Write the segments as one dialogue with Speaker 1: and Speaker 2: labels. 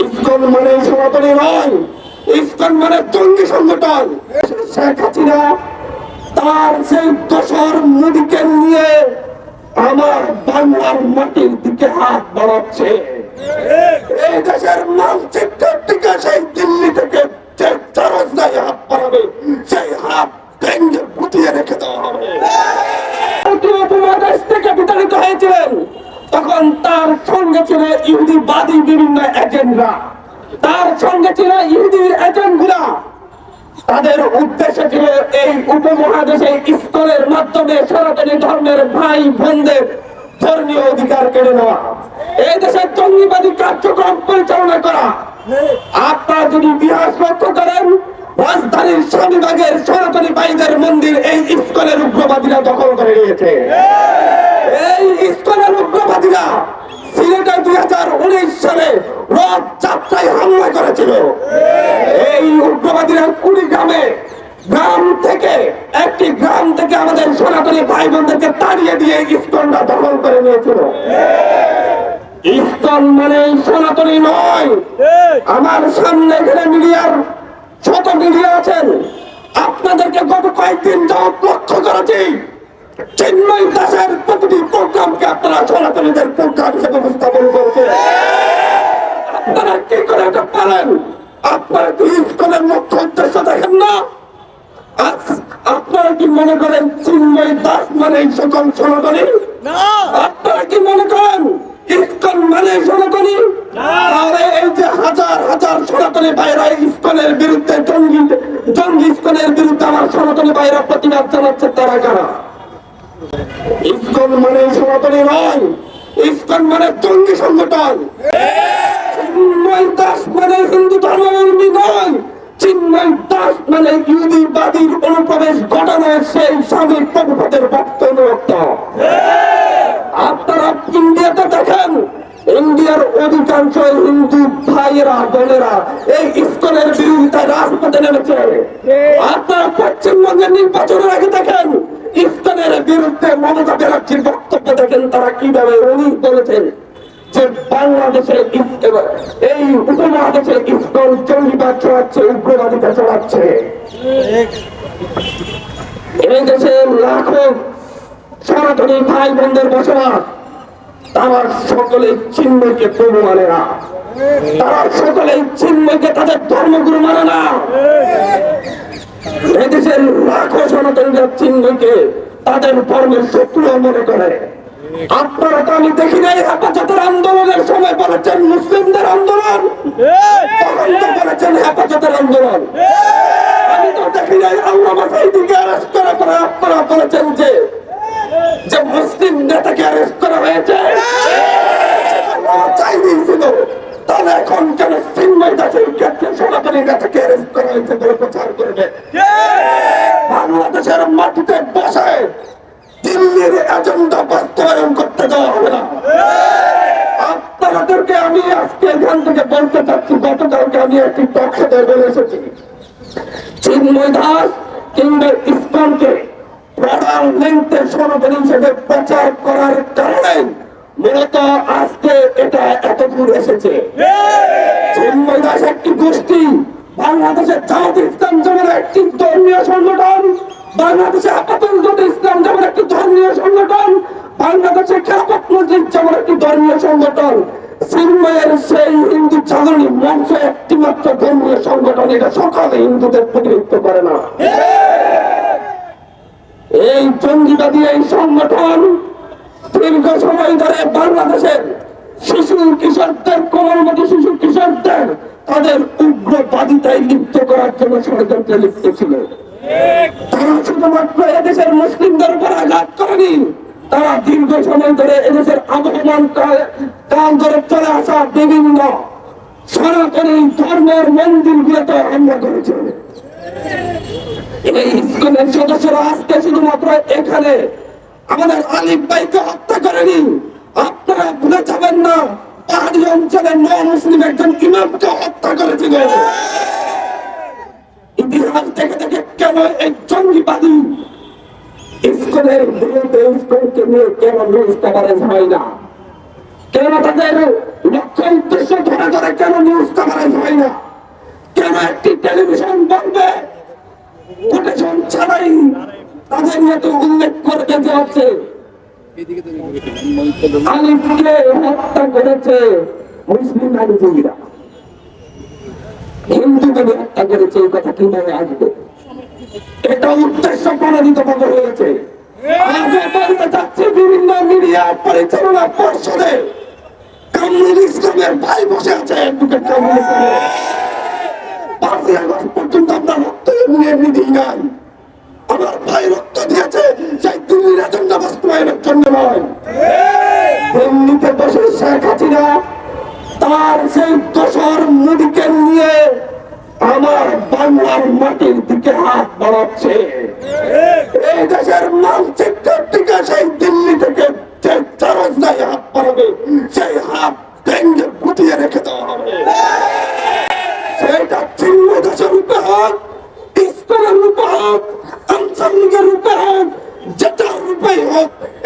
Speaker 1: ISKCON মানে সনাতনী নয়, ইসকন মানে জঙ্গি সংগঠন। শেখ হাসিনা তার সেই দোষর মুড়িকে নিয়ে আমার বাংলার মাটির দিকে হাত বাড়াচ্ছে। এই দেশের মানচিত্রের দিকে সেই দিল্লি থেকে যে চারজনায় হাত বাড়াবে সেই হাত ভেঙে গুটিয়ে রেখে দেওয়া হবে ভারতীয় উপমহাদেশ থেকে বিতাড়িত হয়েছিলেন তখন তার সঙ্গে ছিল ইহুদিবাদী বিভিন্ন এজেন্টরা তার সঙ্গে ছিল ইহুদি এজেন্টগুলা তাদের উদ্দেশ্য ছিল এই উপমহাদেশে ইস্কনের মাধ্যমে সনাতনী ধর্মের ভাই বোনদের ধর্মীয় অধিকার কেড়ে নেওয়া। এই দেশের জঙ্গিবাদী কার্যক্রম পরিচালনা করা। আপনারা যদি ইতিহাস লক্ষ্য করেন, রাজধানীর স্বামীবাগের সনাতনী ভাইদের মন্দির এই ইস্কনের উগ্রবাদীরা দখল করে নিয়েছে। এই ইস্কনের উগ্রবাদীরা সিলেটে দুই হাজার উনিশ সালে রথ যাত্রায় হামলা করেছিল। এই উগ্রবাদীরা কুড়িগ্রামে গ্রাম থেকে একটি গ্রাম থেকে আমাদের সনাতনী ভাই বোনদেরকে তাড়িয়ে দিয়ে ইস্কনরা দখল করে নিয়েছিল। ইস্কন মানে সনাতনী নয়। আমার সামনে এখানে মিডিয়ার ছোট মিডিয়া আছেন। আপনাদেরকে গত কয়েকদিন যাওয়া লক্ষ্য করেছি। চিন্ময় দাসের প্রতিটি প্রোগ্রামকে আপনারা সনাতনীদের প্রোগ্রাম হিসেবে উপস্থাপন করেছেন। আপনারা কি করে এটা পারেন? আপনারা কি ইস্কনের মুখ্য উদ্দেশ্য দেখেন না? আপনারা কি মনে করেন চিন্ময় দাস মানে সকল সনাতনী? আপনারা কি মনে করেন ইস্কন মানে সনাতনী? তাহলে এই যে হাজার হাজার সনাতনী ভাইরা ইস্কনের বিরুদ্ধে জঙ্গি জঙ্গি ইস্কনের বিরুদ্ধে আমার সনাতনী ভাইরা প্রতিবাদ জানাচ্ছে তারা কারা? ইস্কন মানে সনাতনী নয়। ইস্কন মানে জঙ্গি সংগঠন। চিন্ময় দাস মানে হিন্দু ধর্মাবলম্বী নয়। চিন্ময় দাস মানে ইহুদিবাদীর অনুপ্রবেশ ঘটানোর সেই স্বামী প্রভুপদের ভক্ত অনুরক্ত আপনারা ইন্ডিয়াতে দেখেন, ইন্ডিয়ার অধিকাংশ হিন্দু ভাইয়েরা, বোনেরা এই ইস্কনের বিরোধিতায় রাজপথে নেমেছে। আপনারা পশ্চিমবঙ্গের নির্বাচনের আগে দেখেন ইস্কনের বিরুদ্ধে মমতা ব্যানার্জির বক্তব্য দেখেন তারা কীভাবে উনি বলেছেন যে বাংলাদেশে এই উপমহাদেশে ইস্কন জঙ্গিবাদ ছড়াচ্ছে উগ্রবাদিতা ছড়াচ্ছে। এই দেশে লাখো সনাতনী ভাই বোনদের বসবাস, তারা সকলে চিন্ময়কে প্রভু মানে না। তারা সকলে তাদের ধর্মগুরু মানে না। এদেশের লাখো সনাতনীরা চিন্ময়কে তাদের ধর্মের শত্রু মনে করে। আপনারা তো আমি দেখি নাই, হেফাজতের আন্দোলনের সময় বলেছেন মুসলিমদের আন্দোলন। তখন তো বলেছেন হেফাজতের আন্দোলন। আমি তো দেখি নাই আল্লাহ অ্যারেস্ট করার পরে আপনারা বলেছেন যে যে মুসলিম নেতাকে অ্যারেস্ট করা হয়েছে। চাই দিয়েছিল তাহলে এখন কেন চিন্ময় দাসের ক্ষেত্রে সনাতনী নেতাকে অ্যারেস্ট করা হয়েছে বলে প্রচার করবে? বাংলাদেশের মাটিতে বসে দিল্লির এজেন্ডা বাস্তবায়ন করতে দেওয়া হবে না। আপনাদেরকে আমি আজকে এখান থেকে বলতে চাচ্ছি গতকালকে আমি একটি টকশোতে বলে এসেছি। চিন্ময় দাস কিংবা ইস্কনকে প্রধান লিঙ্কে সনাতনী হিসেবে প্রচার করার কারণে মূলত আজকে এটা এত এসেছে। দাস একটি গোষ্ঠী, বাংলাদেশের জামাত ইসলাম যেমন একটি ধর্মীয় সংগঠন, বাংলাদেশে আপাতত ইসলাম যেমন একটি ধর্মীয় সংগঠন, বাংলাদেশে খেলাপথ মসজিদ যেমন একটি ধর্মীয় সংগঠন। চিন্ময়ের সেই হিন্দু জাগরণী মঞ্চ একটি মাত্র ধর্মীয় সংগঠন, এটা সকালে হিন্দুদের প্রতিনিধিত্ব করে না। এই জঙ্গিবাদী এই সংগঠন দীর্ঘ সময় ধরে বাংলাদেশের শিশু, কিশোরদের, কোমলমতি শিশু, কিশোরদের, তাদের উগ্রবাদিতায় লিপ্ত করার জন্য ষড়যন্ত্রে লিপ্ত ছিল। তারা শুধুমাত্র এদেশের মুসলিমদের উপর আঘাত করেনি, তারা দীর্ঘ সময় ধরে এদেশের আবহমান কাল ধরে চলে আসা বিভিন্ন সনাতনী ধর্মের মন্দিরগুলোতে হামলা করেছে। এই ইস্কনের সদস্যরা আজকে শুধুমাত্র এখানে আমাদের আলিফ ভাইকে হত্যা করেনি। আপনারা ভুলে যাবেন না, পাহাড়ি অঞ্চলের ন মুসলিম একজন ইমামকে হত্যা করেছিল। ইতিহাস দেখে দেখে কেন এই জঙ্গিবাদী বিরুদ্ধে নিয়ে কেন হয় না? কেন তাদের লক্ষ্য উদ্দেশ্য ধরে ধরে কেন নিউজ কভারেজ হয় না? কেন একটি টেলিভিশন বলবে কোটেশন ছাড়াই তাদের উল্লেখ করতে যে আছে আলিফকে হত্যা করেছে মুসলিম আইনজীবীরা। হত্যা করেছে, এই কথা কীভাবে আসবে? এটা উদ্দেশ্য হয়েছে। বলতে চাচ্ছি বিভিন্ন মিডিয়া পরিচালনা পর্ষদে। কামরুল ইসলামের ভাই বসে আছে কামরুল ইসলামের পাঁচই আগস্ট পর্যন্ত আমরা রক্ত এমনি এমনি দিই নয় দিল্লিতে বসে শেখ হাসিনা, তার সেই দোষর মুদিকে নিয়ে আমার বাংলার মাটির দিকে হাত বাড়াচ্ছে। এই দেশের মানচিত্রের দিকে সেই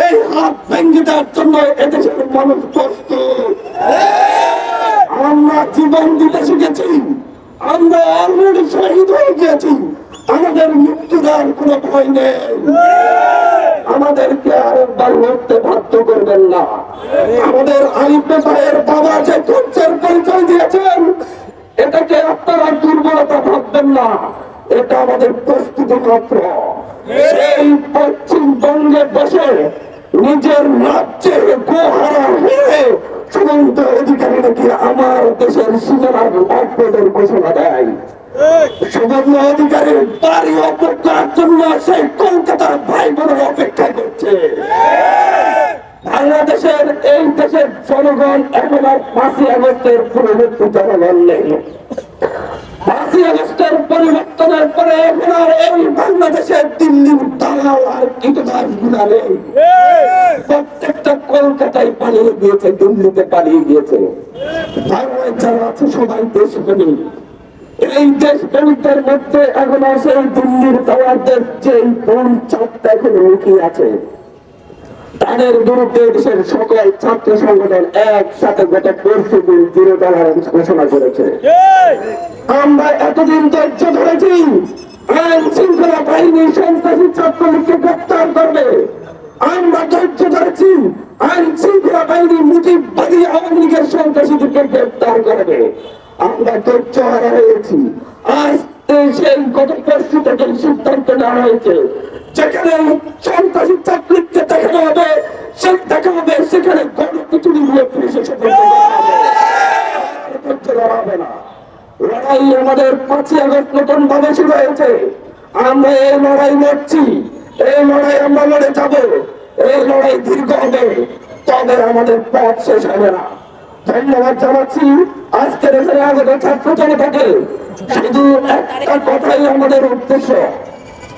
Speaker 1: এই হাত ভেঙে দেওয়ার জন্য এদেশের মানুষ প্রস্তুত। আমরা জীবন দিতে শিখেছি। আমরা অলরেডি শহীদ হয়ে গিয়েছি। আমাদের মৃত্যুদার কোনো ভয় নেই। আমাদেরকে আরেকবার লড়তে বাধ্য করবেন না। আমাদের আলিপ ভাইয়ের বাবা যে ধৈর্যের পরিচয় দিয়েছেন, এটাকে আপনারা দুর্বলতা ভাববেন না। এটা আমাদের প্রস্তুতি মাত্র সেই পশ্চিমবঙ্গে বসে নিজের রাজ্যে গোহারা হয়ে অধিকারী নাকি আমার দেশের অপদের ঘোষণা দেয়। জন্য সেই কলকাতার অপেক্ষা করছে। বাংলাদেশের এই দেশের জনগণ এখন আর পাঁচই আগস্টের পূর্ববর্তী জনগণ নেই। পরিবর্তনের পরে এখন এই বাংলাদেশের দিল্লির দালাল আর নেই। প্রত্যেকটা কলকাতায় পালিয়ে গিয়েছে, দিল্লিতে পালিয়ে গিয়েছে। বাংলায় যারা আছে, সবাই দেশপ্রেমী। এই দেশপ্রেমিকদের মধ্যে এখন আছে এই দিল্লির দালালদের যে কোন চাপটা এখন লুকিয়ে আছে। তাদের বিরুদ্ধে দেশের সকল ছাত্র সংগঠন একসাথে গত পরশু দিন জিরো টলারেন্স ঘোষণা করেছে। আমরা এতদিন ধৈর্য ধরেছি আইন শৃঙ্খলা বাহিনী সন্ত্রাসী ছাত্রলীগকে গ্রেপ্তার করবে। আমরা ধৈর্য ধরেছি আইন শৃঙ্খলা বাহিনী মুজিববাদী আওয়ামী লীগের সন্ত্রাসীদেরকে গ্রেপ্তার করবে। আমরা ধৈর্য হারা হয়েছি। আজ সেই গত পরশু থেকে সিদ্ধান্ত নেওয়া হয়েছে যেখানে সন্ত্রাসী চাকরিকে দেখানো হবে সে দেখা হবে, সেখানে গণপিটুনি দিয়ে পুলিশের সাথে হবে না। লড়াই আমাদের পাঁচই আগস্ট নতুন ভাবে শুরু হয়েছে। আমরা এই লড়াই লড়ছি। এই লড়াই আমরা লড়ে যাব। এই লড়াই দীর্ঘ হবে। তবে আমাদের পথ শেষ হবে না। ধন্যবাদ জানাচ্ছি। আজকের এখানে আগত ছাত্র জনতাকে। শুধু একটা কথাই আমাদের উদ্দেশ্য।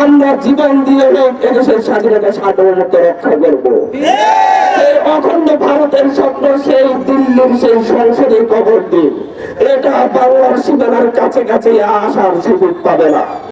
Speaker 1: আমরা জীবন দিয়ে এদেশের স্বাধীনতা সার্বভৌমত্ব রক্ষা করব। অখণ্ড ভারতের স্বপ্ন সেই দিল্লির সেই সংসদে কবর দিন। এটা বাংলার সীমানার কাছে কাছে আসার সুযোগ পাবে না।